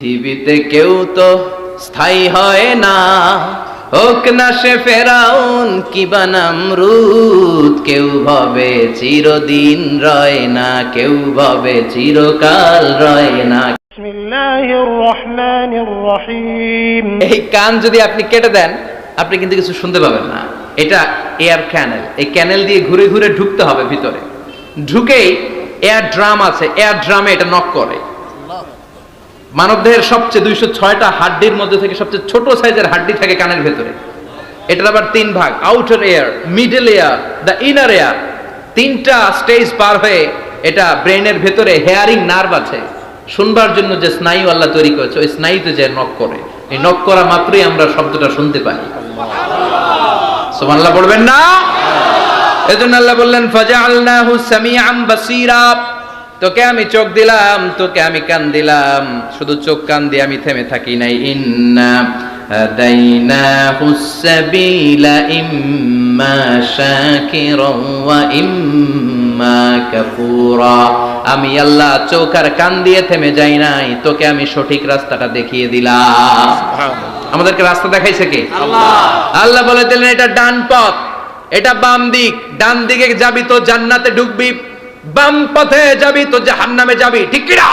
পৃথিবীতে কেউ তো স্থায়ী হয় না। হোক না সে ফেরাউন কি বানাম নামরুদ কেউ ভাবে চিরদিন রয় না কেউ ভাবে চিরকাল রয় না। এই কান যদি আপনি কেটে দেন আপনি কিন্তু কিছু শুনতে পাবেন না। এটা এয়ার ক্যানেল এই ক্যানেল দিয়ে ঘুরে ঘুরে ঢুকতে হবে ভিতরে। ঢুকেই এয়ার ড্রাম আছে। এয়ার ড্রামে এটা নক করে। মানবদেহের সবচেয়ে দুইশো ছয়টা হাড্ডির মধ্যে থেকে সবচেয়ে ছোট সাইজের হাড্ডি থাকে কানের ভেতরে। এটার আবার তিন ভাগ। Outer air middle air the inner air তিনটা স্টেজ পার হয়ে এটা ব্রেনের ভেতরে হেয়ারিং নার্ভ আছে। শুনবার জন্য যে স্নায়ু আল্লাহ তৈরি করেছে, ওই স্নায়ুতে যে নক করে। এই নক করা মাত্রই আমরা শব্দটা শুনতে পাই। সুবহানাল্লাহ পড়বেন না? এজন্য আল্লাহ বললেন, ফাজআলনাহু সামিআম বাসীরা। তোকে আমি চোখ দিলাম, তোকে আমি কান দিলাম। শুধু চোখ কান দিয়ে আমি থেমে থাকি নাই। ইন্না ইম্মা শাকিরাও ওয়া ইম্মা কাফুরা আমি আল্লাহ চোখ আর কান দিয়ে থেমে যাই নাই তোকে আমি সঠিক রাস্তাটা দেখিয়ে দিলাম। আমাদেরকে রাস্তা দেখাইছে কে? আল্লাহ। বলে দিলেন এটা ডান পথ এটা বাম দিক ডান দিকে যাবি তো জান্নাতে ঢুকবি বাম পথে যাবি তো জাহান্নামে যাবি ঠিক কিনা?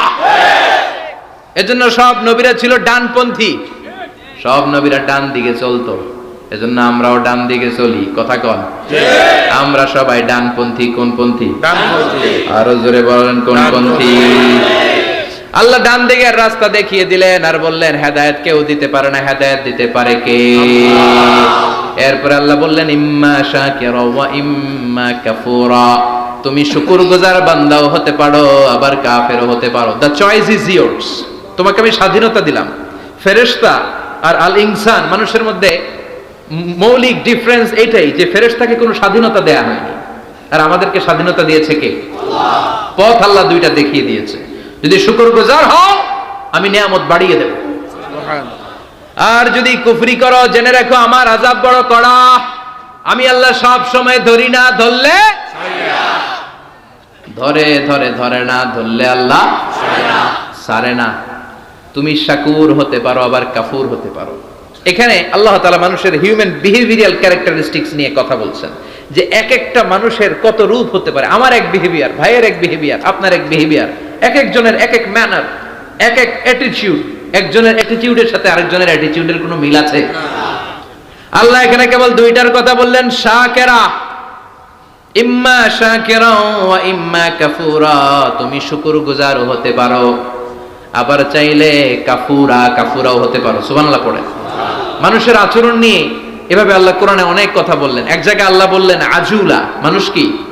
এজন্য সব নবীরা ছিল ডানপন্থী সব নবীরা ডান দিকে চলতো। এজন্য আমরাও ডান দিকে চলি। কথা কন। আমরা সবাই ডানপন্থী কোন পন্থী? আরও জোরে বলেন কোন পন্থী? আল্লাহ ডান দিকের রাস্তা দেখিয়ে দিলেন আর বললেন হেদায়েত কেউ দিতে পারে না হেদায়েত দিতে পারে কে? এরপর আল্লাহ বললেন ইম্মা শাকিরা ওয়া ইম্মা কাফুরা। তুমি শুকরগুজার বান্দাও হতে পারো আবার কাফেরও হতে পারো। দ্য চয়েস ইজ ইয়ার্স তোমাকে আমি স্বাধীনতা দিলাম। ফেরেশতা আর আল ইনসান মানুষের মধ্যে মৌলিক ডিফারেন্স এটাই যে ফেরেশতাকে কোনো স্বাধীনতা দেয়া হয়নি। আর আমাদেরকে স্বাধীনতা দিয়েছে কে? পথ আল্লাহ দুইটা দেখিয়ে দিয়েছে। যদি শুকরগুজার হও আমি নিয়ামত বাড়িয়ে দেব। আর যদি কুফরি করো জেনে রাখো আমার আজাব বড় কড়া। আমি আল্লাহ সব সময় ধরি না ধরলে? ধরে ধরে ধরে না ধরলে আল্লাহ? সারে না। তুমি শাকুর হতে পারো আবার কাফুর হতে পারো। এখানে আল্লাহ তালা মানুষের হিউম্যান বিহেভিয়ারাল ক্যারেক্টারিস্টিক্স নিয়ে কথা বলছেন। যে এক একটা মানুষের কত রূপ হতে পারে? আমার এক বিহেভিয়ার ভাইয়ের এক বিহেভিয়ার আপনার এক বিহেভিয়ার এক একজনের এক এক ম্যানার এক এক অ্যাটিটিউড একজনের অ্যাটিটিউডের সাথে আরেকজনের অ্যাটিটিউডের কোনো মিল আছে? আল্লাহ এখানে কেবল দুইটার কথা বললেন, শাকেরা। ইম্মা শাকিরা ওয়া ইম্মা কাফুরা, তুমি শুকরগুজারও হতে পারো। আবার চাইলে কাফুরা, কাফুরাও হতে পারো। সুবহানাল্লাহ পড়ে মানুষের আচরণ নিয়ে এভাবে আল্লাহ কোরআনে অনেক কথা বললেন। এক জায়গায় আল্লাহ বললেন আজুলা মানুষ কি?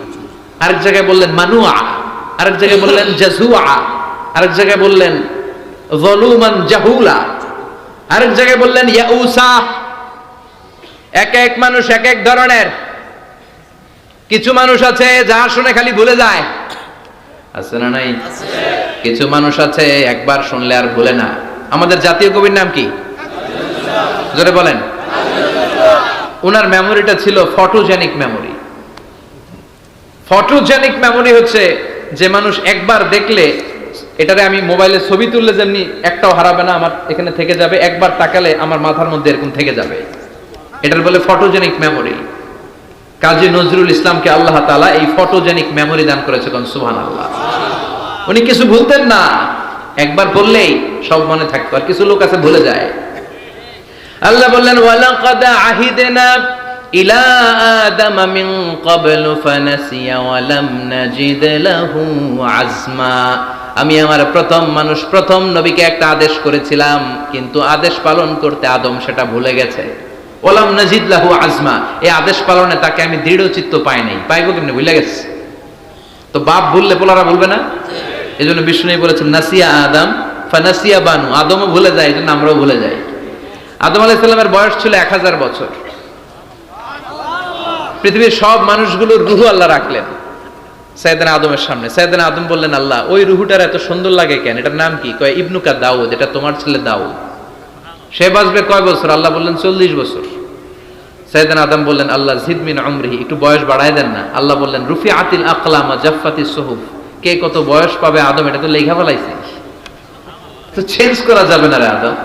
আরেক জায়গায় বললেন মানুয়া আরেক জায়গায় বললেন জাজুয়া আরেক জায়গায় বললেন জলুমান জাহুলা আরেক জায়গায় বললেন ইয়াউসা এক এক মানুষ এক এক ধরনের। কিছু মানুষ আছে যা শুনে খালি ভুলে যায়। আছে না নাই? কিছু মানুষ আছে একবার শুনলে আর ভুলে না। আমাদের জাতীয় কবির নাম কি? জোরে বলেন। ওনার মেমোরিটা ছিল ফটোজেনিক মেমোরি ফটোজেনিক মেমোরি হচ্ছে যে মানুষ একবার দেখলে, এটারে আমি মোবাইলে ছবি তুললে যেমনি একটাও হারাবে না, আমার এখানে থেকে যাবে, একবার তাকালে আমার মাথার মধ্যে এরকম থেকে যাবে। এটার বলে ফটোজেনিক মেমোরি কাজী নজরুল ইসলামকে আল্লাহ তালা এই ফটোজেনিক মেমোরি দান করেছে কোন সুহান আল্লাহ উনি কিছু ভুলতেন না। একবার বললেই সব মনে থাকতো, আর কিছু লোক আছে ভুলে যায়। আল্লাহ বললেন, ওয়ালাকাদ আহিদনা ইলা আদম মিন ক্বাবলু ফানাসিয়া ওয়া লাম নাজিদ লাহু আজমা। আমি আমার প্রথম মানুষ, প্রথম নবীকে একটা আদেশ করেছিলাম, কিন্তু আদেশ পালন করতে আদম সেটা ভুলে গেছে। ওলাম নাজিদ লাহু আজমা। এই আদেশ পালনে তাকে আমি দৃঢ় চিত্ত পাই নাই। পাইবো কেমনি? ভুলে গেছে। তো বাপ ভুললে পোলারা ভুলবে না? এই জন্য বিষ্ণু বলেছেন, নাসিয়া আদম, ফানাসিয়া বানু। আদমও ভুলে যায় এই জন্য আমরাও ভুলে যাই। আদম আলাহ ইসলামের বয়স ছিল এক হাজার বছর। পৃথিবীর সব মানুষগুলোর রুহু আল্লাহ রাখলেন। সাইদানা আদমের সামনে। সাইদানা আদম বললেন, আল্লাহ, ওই রুহুটার এত সুন্দর লাগে কেন? এটার নাম কি? কয় ইবনুকা দাউদ, এটা তোমার ছেলে দাউদ। সে বাঁচবে কয় বছর? আল্লাহ বললেন, চল্লিশ বছর। সাইদান আদম বললেন, আল্লাহ জিদমিন আমরিহি একটু বয়স বাড়ায় দেন না। আল্লাহ বললেন রুফি আতিল আকলামা জাফাতি সহুফ। কে কত বয়স পাবে আদম? এটা তো লেখা ফেলাইছে তো চেঞ্জ করা যাবে না রে আদম।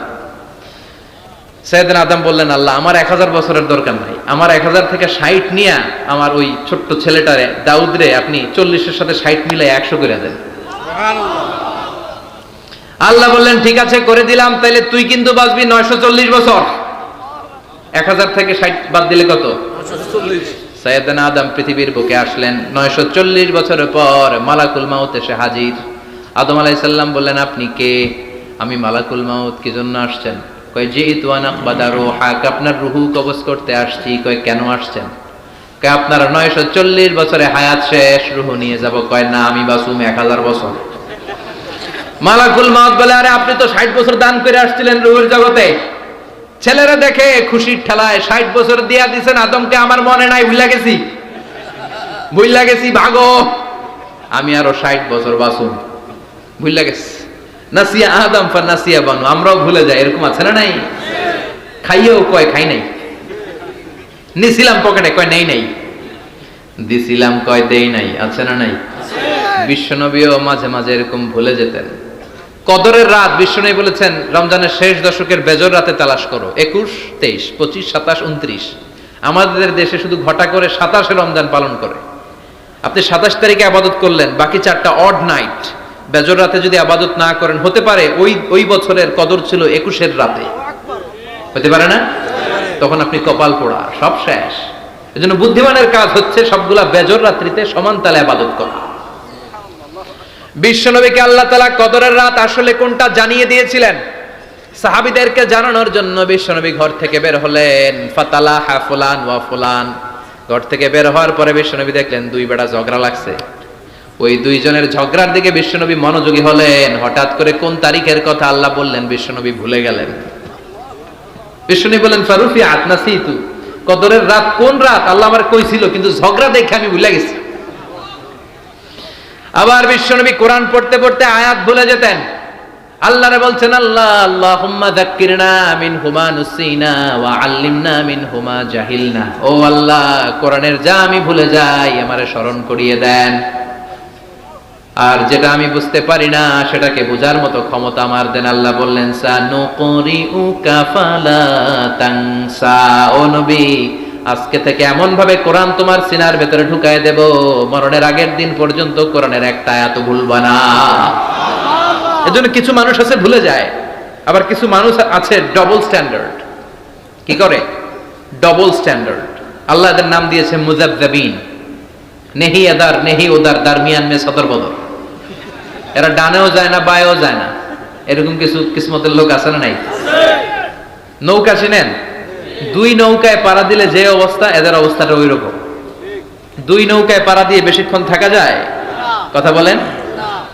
সৈয়দিন আদম বললেন আল্লাহ আমার এক হাজার বছরের দরকার নাই। আমার এক হাজার থেকে ষাট নিয়ে আমার ওই ছোট্ট ছেলেটারে দাউদরে আপনি চল্লিশের সাথে ষাট মিলে একশো করে দেন। আল্লাহ বললেন ঠিক আছে করে দিলাম তাহলে তুই কিন্তু বাঁচবি নয়শো চল্লিশ বছর। এক হাজার থেকে ষাট বাদ দিলে কত? সৈয়দান আদম পৃথিবীর বুকে আসলেন। নয়শো চল্লিশ বছরের পর মালাকুল মাউত এসে হাজির। আদম আলাইসাল্লাম বললেন আপনি কে? আমি মালাকুল মাউত কি জন্য আসছেন? কয় যে ইতুয়ান আকবাদা রোহাক আপনার রুহু কবজ করতে আসছি। কয়, কেন আসছেন? কয়, আপনার নয়শো চল্লিশ বছরে হায়াত শেষ, রুহু নিয়ে যাব। কয়, না, আমি বাসুম এক হাজার বছর। মালাকুল মাউত বলে, আরে, আপনি তো ষাট বছর দান করে আসছিলেন রুহুর জগতে। ছেলেরা দেখে খুশির ঠেলায় ষাট বছর দিয়া দিছেন, আদমকে আমার মনে নাই ভুলা গেছি। ভুলা গেছি, ভাগো। আমি আরও ষাট বছর বাসুম। ভুলা গেছি। নাসিয়া আদম ফা নাসিয়া বানু, আমরাও ভুলে যাই, এরকম আছে না নাই? খাইয়েও কয়, খাই নাই। নিছিলাম পকেটে কয়, নেই নাই। দিছিলাম কয়, দেই নাই, আছে না নাই? বিশ্বনবীও মাঝে মাঝে এরকম ভুলে যেতেন। কদরের রাত, বিশ্বনবী বলেছেন, রমজানের শেষ দশকের বেজর রাতে তালাশ করো, একুশ, তেইশ, পঁচিশ, সাতাশ, উনত্রিশ। আমাদের দেশে শুধু ঘটা করে সাতাশে রমজান পালন করে। আপনি সাতাশ তারিখে আবাদত করলেন, বাকি চারটা অড নাইট বেজর রাতে যদি আবাদত না করেন, হতে পারে ওই ওই বছরের কদর ছিল একুশের রাতে। হতে পারে না? তখন আপনি কপাল পোড়া, সব শেষ। এজন্য বুদ্ধিমানের কাজ হচ্ছে সবগুলা বেজর রাত্রিতে সমান তালে আবাদত করা। বিশ্বনবীকে আল্লাহ তালা কদরের রাত আসলে কোনটা জানিয়ে দিয়েছিলেন? সাহাবিদেরকে জানানোর জন্য বিশ্বনবী ঘর থেকে বের হলেন। ফাতালা হা ফুলান ওয়া ফুলান। ঘর থেকে বের হওয়ার পরে বিশ্বনবী দেখলেন দুই বেড়া ঝগড়া লাগছে। ওই দুইজনের ঝগড়ার দিকে বিশ্বনবী মনোযোগী হলেন। হঠাৎ করে কোন তারিখের কথা আল্লাহ বললেন, বিশ্বনবী ভুলে গেলেন। বিশ্বনবী বললেন, ফারুফি আতনা সিতু কদরের রাত কোন রাত? আল্লাহ আমার কইছিল, কিন্তু ঝগড়া দেখে আমি ভুলে গেছি। আবার বিশ্বনবী কোরআন পড়তে পড়তে আয়াত ভুলে যেতেন। আল্লাহরে বলছেন, আল্লাহ, আল্লাহুম্মা যাক্কিরনা মিন হুমা নুসিনা ওয়া আল্লিমনা মিন হুমা জাহিলনা। ও আল্লাহ, কোরআনের যা আমি ভুলে যাই, আমারে স্মরণ করিয়ে দেন। আর যেটা আমি বুঝতে পারি না সেটাকে বোঝার মতো ক্ষমতা আমার দেন আল্লাহ বললেন ও নবী আজকে থেকে এমন ভাবে কোরআন তোমার সিনার ভেতরে ঢুকায় দেব মরণের আগের দিন পর্যন্ত কোরআনের একটা এত ভুলবা না। এজন্য কিছু মানুষ আছে ভুলে যায়। আবার কিছু মানুষ আছে ডবল স্ট্যান্ডার্ড কি করে? ডবল স্ট্যান্ডার্ড আল্লাহ এদের নাম দিয়েছে মুজাবজাবিন নেহি আদার নেহি ওদার দারমিয়ান মে সদর বদর এরা ডানেও যায় না বায়েও যায় না। এরকম কিছু কিসমতের লোক আছে না নাই? নৌকা চিনেন? দুই নৌকায় পাড়া দিলে যে অবস্থা এদের অবস্থাটা ওই রকম দুই নৌকায় পাড়া দিয়ে বেশিক্ষণ থাকা যায়? কথা বলেন?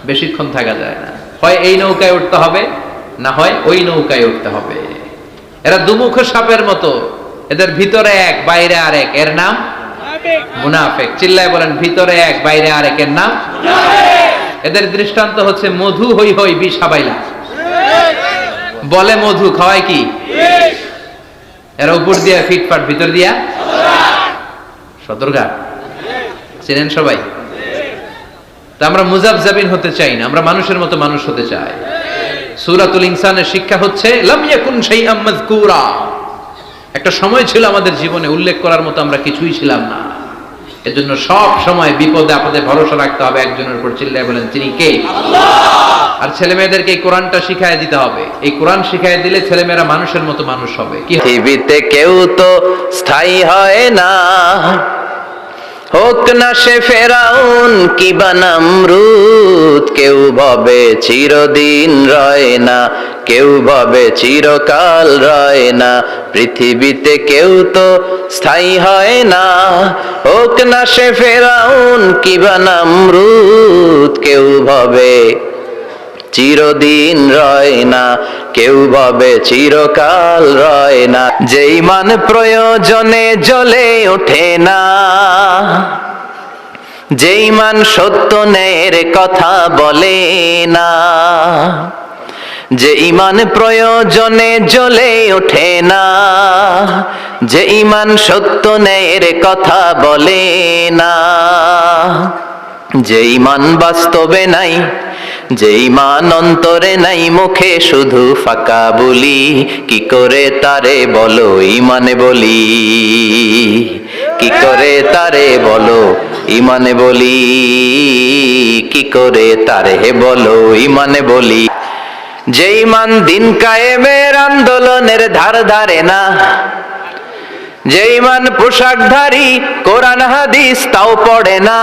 বেশিক্ষণ থাকা যায় না। হয় এই নৌকায় উঠতে হবে না হয় ওই নৌকায় উঠতে হবে। এরা দুমুখ সাপের মতো। এদের ভিতরে এক বাইরে আরেক। এর নাম? মুনাফেক। চিল্লায় বলেন ভিতরে এক বাইরে আরেকের নাম? এদের দৃষ্টান্ত হচ্ছে মধু হই হই বিষ হাবাইলা। বলে মধু, খাওয়ায় কি? এরা উপর দিয়া, ফিটফাট, ভিতর দিয়া? সদরঘাট চেনেন সবাই? তা আমরা মুজাবজাবিন হতে চাই না, আমরা মানুষের মতো মানুষ হতে চাই। সূরাতুল ইনসানের শিক্ষা হচ্ছে একটা সময় ছিল আমাদের জীবনে, উল্লেখ করার মতো আমরা কিছুই ছিলাম না। এজন্য সব সময় বিপদে আপদে ভরসা রাখতে হবে একজনের উপর চিল্লায় বলেন তিনি কে? আর ছেলে মেয়েদেরকে এই কোরআনটা শিখাই দিতে হবে। এই কোরআন শিখাই দিলে ছেলে মেয়েরা মানুষের মতো মানুষ হবে। কি হবে? পৃথিবীতে কেউ তো স্থায়ী হয় না। হোক না সে ফেরাউন, কি বানামরুদ কেউ ভাবে চিরদিন রয় না, কেউ ভাবে চিরকাল রয় না, পৃথিবীতে কেউ তো স্থায়ী হয় না। হোক না সে ফেরাউন, কি বানামরুদ কেউ ভাবে চিরদিন রয় না, কেউ ভাবে চিরকাল রয় না। যেই মান প্রয়োজনে জ্বলে ওঠে না, যেই মান সত্য ন্যায়ের কথা বলে না যে ইমান প্রয়োজনে জ্বলে ওঠে না যে ইমান সত্য ন্যায়ের কথা বলে না যে ইমান বাস্তবে নাই যে ইমান অন্তরে নাই মুখে শুধু ফাঁকা বলি, কি করে তারে বলো ইমানে বলি? কি করে তারে বলো ইমানে বলি? কি করে তারে বলো ইমানে বলি? যে ইমান দিন কায়েমের আন্দোলনের ধার ধারে না যে ইমান পোশাকধারী, কোরআন, হাদিস তাও পড়ে না।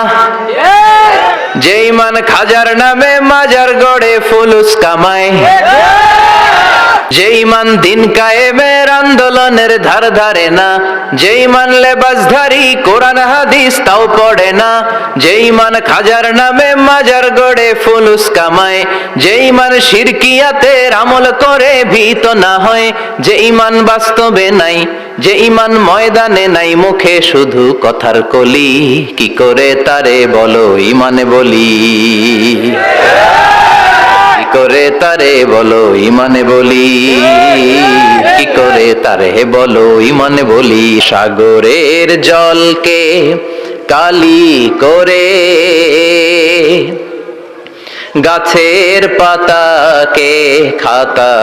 যে ইমান খাজার নামে মাজার গড়ে ফুলুস কামায়। যে ইমান দিন কায়েমের আন্দোলনের ধার ধারে না। যে ইমান লেবাসধারী, কোরআন, হাদিস তাও পড়ে না। যে ইমান খাজার নামে মাজার গড়ে ফুলুস কামায়। যে ইমান শিরকিয়াতের আমল করে ভীত না হয়। যে ইমান বাস্তবে নাই যে ইমান ময়দানে নাই মুখে শুধু কথার কলি, কি করে তারে বলো ইমানে বলি? কি করে তারে বলো ইমানে বলি? কি করে তারে বলো ইমানে বলি? সাগরের জলকে কালি করে, গাছের পাতাকে খাতা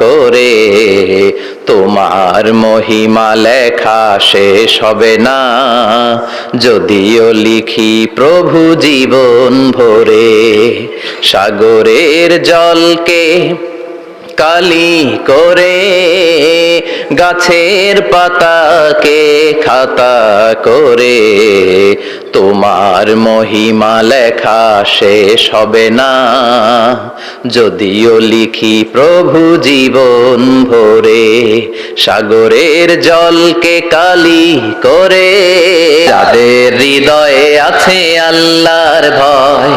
করে তোমার মহিমা লেখা শেষ হবে না। যদিও লিখি প্রভু জীবন ভরে সাগরের জলকে কালি করে গাছের পাতাকে খাতা করে। তোমার মহিমা লেখা শেষ হবে না। যদিও লিখি প্রভু জীবন ভরে, সাগরের জলকে কালি করে। যাদের হৃদয়ে আছে আল্লাহর ভয়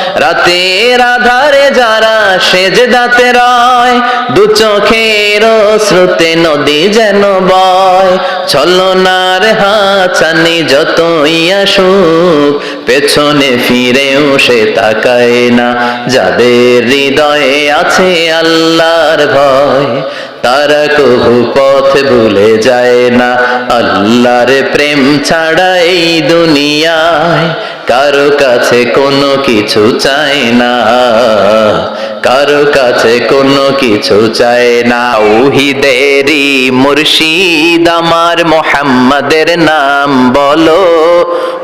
রাতের আধারে যারা সেজ দাতে রয়, দু চোখের শ্রুতে নদী যেন বয়। ছলনার হাচানি যতই আসুক, পেছনে ফিরেও সে তাকায় না। যাদের হৃদয়ে আছে আল্লাহর ভয়, তারা কবু পথ ভুলে যায় না। আল্লাহর প্রেম ছাড়া এই দুনিয়ায় কারও কাছে কোনো কিছু চায় না। কারও কাছে কোনো কিছু চায় না। উহিদেরি মুর্শিদ আমার মোহাম্মদের নাম বলো।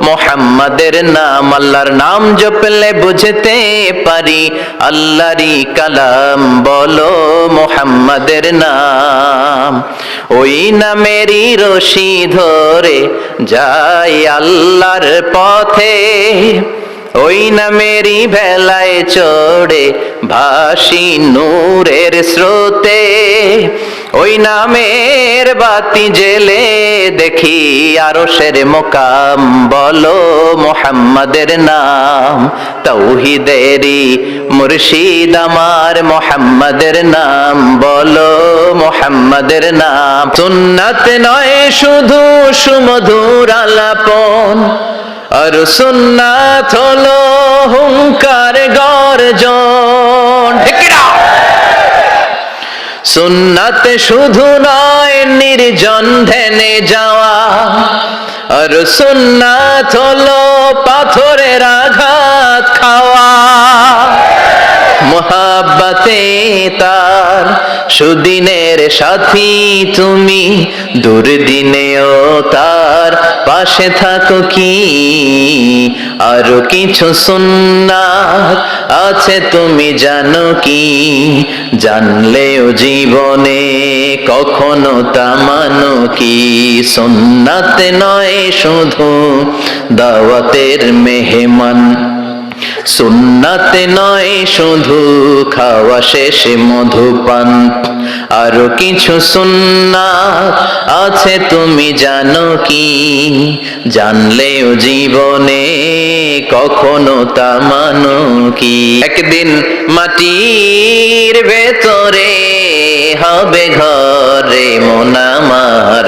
মোহাম্মদের নাম আল্লাহর নাম জপলে বুঝতে পারি। আল্লাহরই কালাম বলো মোহাম্মদের নাম। ওই নামেরই রশি ধরে যাই আল্লাহর পথে। ওই নামেরই ভেলায় চড়ে ভাসি নূরের স্রোতে। ওই নামের বাতি জেলে দেখি আরও সের মোকাম, বলো মোহাম্মদের নাম, তৌহিদেরি মুর্শিদ আমার মোহাম্মদের নাম, বলো মোহাম্মদের নাম সুন্নাত নয় শুধু সুমধুর আলাপন, আর সুন্নাত হলো হুঙ্কার গর্জন? সুন্নাত শুধু নয় নির্জন ধ্যানে যাওয়া। আর সুন্নাত হলো পাথরের আঘাত খাওয়া। মোহাব্বতে তার সুদিনের সাথী তুমি, দুর্দিনেও তার পাশে থাকো কি? আরও কিছু সুন্নাত আছে তুমি জানো কি? জানলেও জীবনে কখনো তা মানো কি? সুন্নাত নয় শুধু দাওয়াতের মেহমান। সুন্নাতে নয়, শুধু খাওয়া শেষে মধুপান। আরও কিছু সুন্না আছে, তুমি জানো কি? জানলেও জীবনে কখনো তা মানো কি? একদিন মাটির ভেতরে হবে ঘরে মোনামার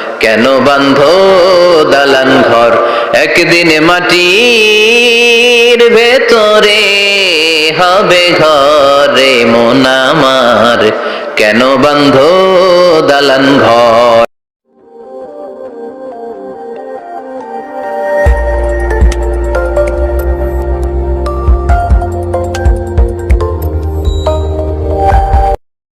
কেন বান্ধ দালান ঘর? একদিন মাটির ভেতরে হবে ঘরে মোনামার কেন বান্ধ দালান ঘর?